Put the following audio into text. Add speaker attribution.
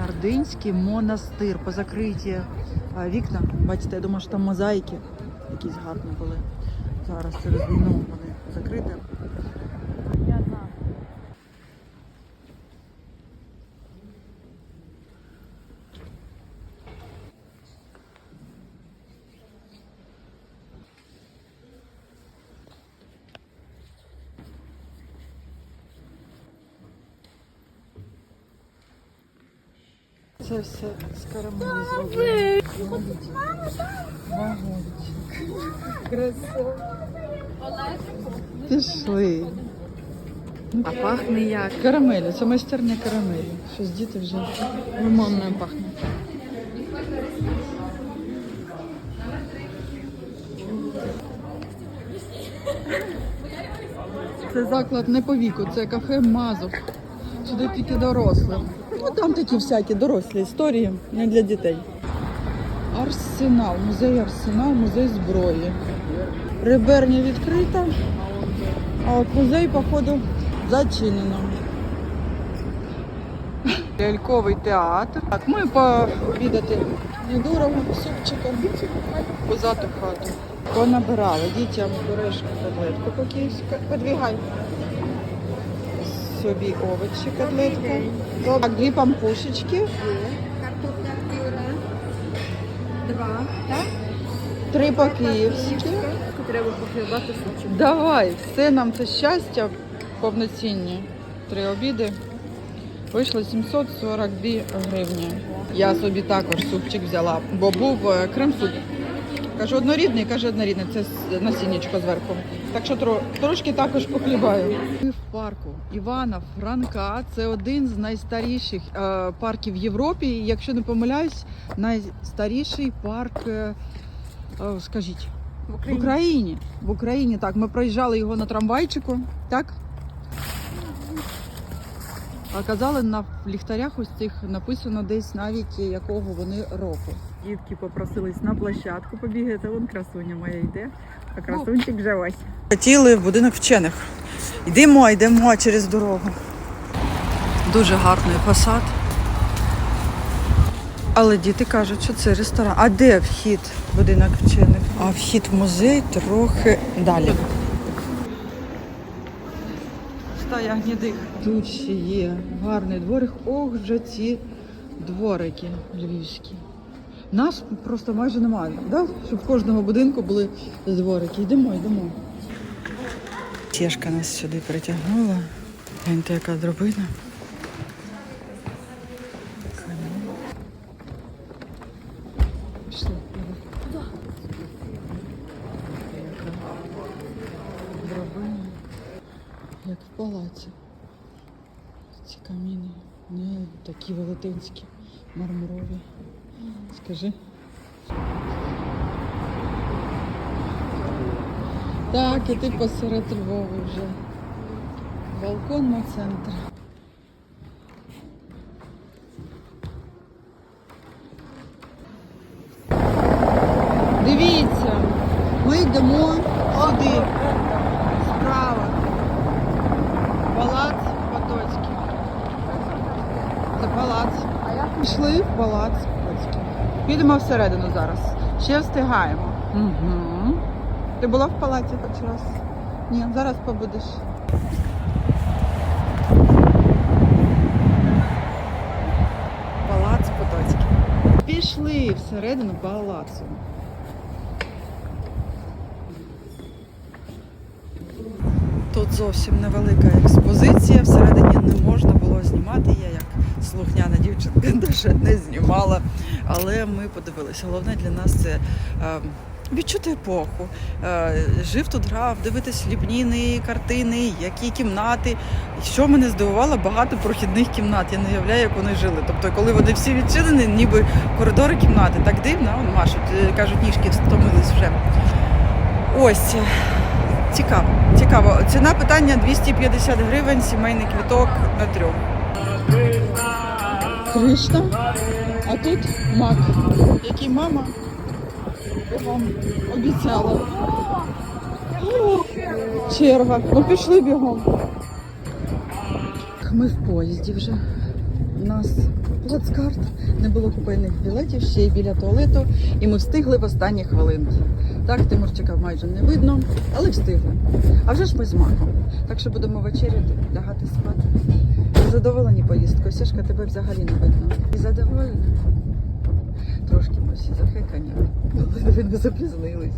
Speaker 1: Бернардинський монастир. Позакриті закриті вікна. Бачите, я думаю, що там мозаїки якісь гарні були. Зараз через війну вони закриті. Це все з карамелі зроблено. Вагончик. Красиво. Пішли.
Speaker 2: А пахне як?
Speaker 1: Карамелі, це майстерня карамелі. Щось діти вже
Speaker 2: Лимонною пахне.
Speaker 1: Це заклад не по віку, це кафе Мазов. Сюди тільки дорослим. Ну там такі всякі дорослі історії, не для дітей. Арсенал, музей Арсенал, музей зброї. Риберня відкрита, а от музей, походу, зачинено. Ляльковий театр. Так, ми пообідати недорого, супчиком, позаду хату. Понабирали дітям пюрешку, котлетку по-київськи. Подвігай. Собі овочі, котлетку. Так, дві пампушечки,
Speaker 2: Картопля пюре. Два. Так?
Speaker 1: три по-київськи.
Speaker 2: Треба похлібати сучок.
Speaker 1: Давай, все нам це щастя повноцінні. Три обіди. Вийшло 742 гривні. Я собі також супчик взяла, бо був е, крем-суп. Каже, однорідний, каже, однорідний. Це насіннячко зверху. Так що тро, трошки також похлібаю. Ми в парку Івана Франка. Це один з найстаріших е, парків в Європі. І, якщо не помиляюсь, найстаріший парк, е, е, скажіть, в Україні. В Україні, так. Ми проїжджали його на трамвайчику, так? А казали, на ліхтарях ось цих написано десь навіть якого вони року. Дітки попросились на площадку побігати, вон красуня моя йде, а красунчик вже ось. Хотіли в будинок вчених. Йдемо, йдемо через дорогу. Дуже гарний фасад. Але діти кажуть, що це ресторан. А де вхід в будинок вчених? А вхід в музей трохи далі. Стая гнідих. Тут ще є гарний дворик. Ох, вже ці дворики львівські. Нас просто майже немає, да? щоб в кожного будинку були дворики. Йдемо, йдемо. Тєшка нас сюди притягнула. Гляньте, яка дробина. Як в палаці. Ці каміни не такі велетенські, мармурові. Скажи. Так, і ти посеред Львова вже. Балкон на центр. Дивіться, ми йдемо сюди, справа. Палац Потоцький. Це палац. Пішли в палац Потоцький. Підемо всередину зараз. Ще встигаємо. Угу. Ти була в палаці хоч раз? Ні, зараз побудеш. Палац Потоцький. Пішли всередину палацу. Тут зовсім невелика експозиція. Всередині не можна було знімати. Я як слухняна дівчинка навіть не знімала. Але ми подивилися. Головне для нас це е, відчути епоху. Е, жив тут грав, дивитись ліпніни, картини, які кімнати. Що мене здивувало, багато прохідних кімнат. Я не уявляю, як вони жили. Тобто, коли вони всі відчинені, ніби коридори кімнати. Так дивно, машуть, е, кажуть, ніжки втомились вже. Ось. Цікаво, цікаво. Ціна питання 250 гривень, сімейний квіток на трьох. Кришна. А тут мак, який мама вам обіцяла. Черга. Ну пішли бігом. Ми в поїзді вже. У нас плацкарт, не було купейних білетів, ще й біля туалету, і ми встигли в останні хвилини. Так, Тимурчика майже не видно, але встигли. А вже ж ми з маком. Так що будемо вечеряти, лягати спати задоволені поїздкою. Сішка тебе взагалі не видно. І задоволена. Трошки ми всі захекані, але не запізнились.